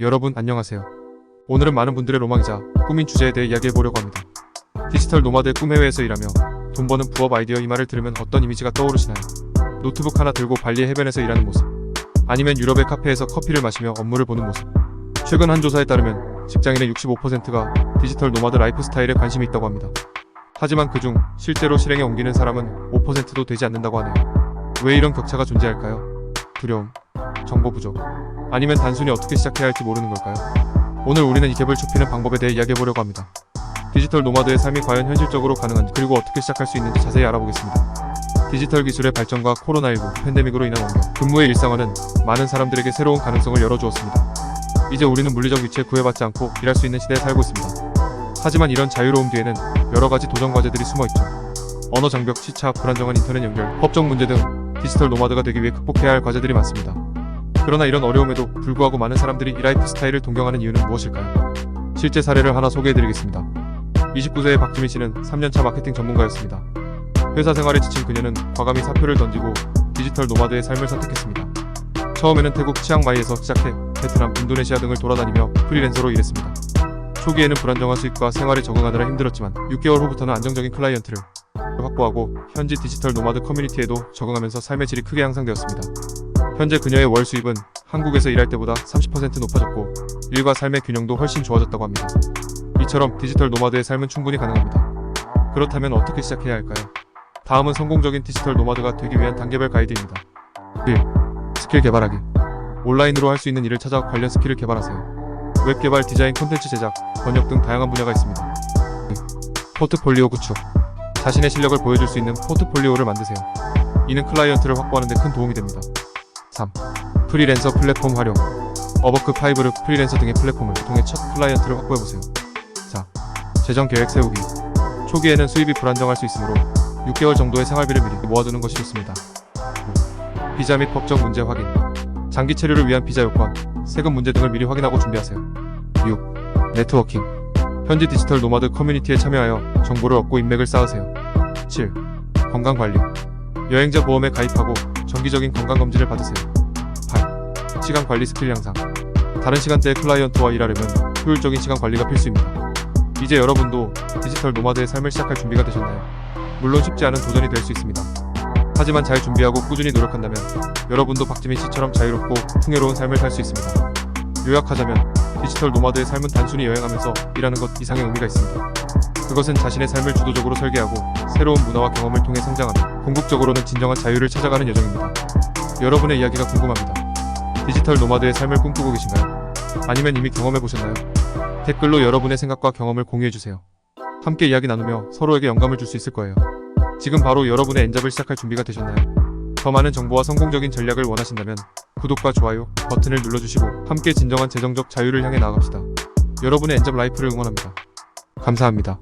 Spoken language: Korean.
여러분 안녕하세요. 오늘은 많은 분들의 로망이자 꿈인 주제에 대해 이야기해보려고 합니다. 디지털 노마드의 꿈 해외에서 일하며 돈 버는 부업 아이디어 이 말을 들으면 어떤 이미지가 떠오르시나요? 노트북 하나 들고 발리의 해변에서 일하는 모습 아니면 유럽의 카페에서 커피를 마시며 업무를 보는 모습 최근 한 조사에 따르면 직장인의 65%가 디지털 노마드 라이프 스타일에 관심이 있다고 합니다. 하지만 그중 실제로 실행에 옮기는 사람은 5%도 되지 않는다고 하네요. 왜 이런 격차가 존재할까요? 두려움, 정보 부족, 아니면 단순히 어떻게 시작해야 할지 모르는 걸까요? 오늘 우리는 이 갭을 좁히는 방법에 대해 이야기해보려고 합니다. 디지털 노마드의 삶이 과연 현실적으로 가능한지 그리고 어떻게 시작할 수 있는지 자세히 알아보겠습니다. 디지털 기술의 발전과 코로나19 팬데믹으로 인한 원격, 근무의 일상화는 많은 사람들에게 새로운 가능성을 열어주었습니다. 이제 우리는 물리적 위치에 구애받지 않고 일할 수 있는 시대에 살고 있습니다. 하지만 이런 자유로움 뒤에는 여러 가지 도전 과제들이 숨어 있죠. 언어 장벽, 시차, 불안정한 인터넷 연결, 법적 문제 등 디지털 노마드가 되기 위해 극복해야 할 과제들이 많습니다. 그러나 이런 어려움에도 불구하고 많은 사람들이 이 라이프 스타일을 동경하는 이유는 무엇일까요? 실제 사례를 하나 소개해드리겠습니다. 29세의 박지민 씨는 3년차 마케팅 전문가였습니다. 회사 생활에 지친 그녀는 과감히 사표를 던지고 디지털 노마드의 삶을 선택했습니다. 처음에는 태국 치앙마이에서 시작해 베트남, 인도네시아 등을 돌아다니며 프리랜서로 일했습니다. 초기에는 불안정한 수익과 생활에 적응하느라 힘들었지만 6개월 후부터는 안정적인 클라이언트를 확보하고 현지 디지털 노마드 커뮤니티에도 적응하면서 삶의 질이 크게 향상되었습니다. 현재 그녀의 월 수입은 한국에서 일할 때보다 30% 높아졌고 일과 삶의 균형도 훨씬 좋아졌다고 합니다. 이처럼 디지털 노마드의 삶은 충분히 가능합니다. 그렇다면 어떻게 시작해야 할까요? 다음은 성공적인 디지털 노마드가 되기 위한 단계별 가이드입니다. 1. 스킬 개발하기. 온라인으로 할 수 있는 일을 찾아 관련 스킬을 개발하세요. 웹 개발, 디자인, 콘텐츠 제작, 번역 등 다양한 분야가 있습니다. 2. 포트폴리오 구축. 자신의 실력을 보여줄 수 있는 포트폴리오를 만드세요. 이는 클라이언트를 확보하는 데 큰 도움이 됩니다. 3. 프리랜서 플랫폼 활용. 어버크 파이브르 프리랜서 등의 플랫폼을 통해 첫 클라이언트를 확보해보세요. 4. 재정 계획 세우기. 초기에는 수입이 불안정할 수 있으므로 6개월 정도의 생활비를 미리 모아두는 것이 좋습니다. 5. 비자 및 법적 문제 확인. 장기 체류를 위한 비자 요건, 세금 문제 등을 미리 확인하고 준비하세요. 6. 네트워킹. 현지 디지털 노마드 커뮤니티에 참여하여 정보를 얻고 인맥을 쌓으세요. 7. 건강 관리. 여행자 보험에 가입하고 정기적인 건강검진을 받으세요. 8. 시간 관리 스킬 향상. 다른 시간대에 클라이언트와 일하려면 효율적인 시간 관리가 필수입니다. 이제 여러분도 디지털 노마드의 삶을 시작할 준비가 되셨나요? 물론 쉽지 않은 도전이 될 수 있습니다. 하지만 잘 준비하고 꾸준히 노력한다면 여러분도 박지민 씨처럼 자유롭고 풍요로운 삶을 살 수 있습니다. 요약하자면 디지털 노마드의 삶은 단순히 여행하면서 일하는 것 이상의 의미가 있습니다. 그것은 자신의 삶을 주도적으로 설계하고 새로운 문화와 경험을 통해 성장하며 궁극적으로는 진정한 자유를 찾아가는 여정입니다. 여러분의 이야기가 궁금합니다. 디지털 노마드의 삶을 꿈꾸고 계신가요? 아니면 이미 경험해 보셨나요? 댓글로 여러분의 생각과 경험을 공유해 주세요. 함께 이야기 나누며 서로에게 영감을 줄 수 있을 거예요. 지금 바로 여러분의 엔잡을 시작할 준비가 되셨나요? 더 많은 정보와 성공적인 전략을 원하신다면 구독과 좋아요 버튼을 눌러주시고 함께 진정한 재정적 자유를 향해 나아갑시다. 여러분의 엔잡 라이프를 응원합니다. 감사합니다.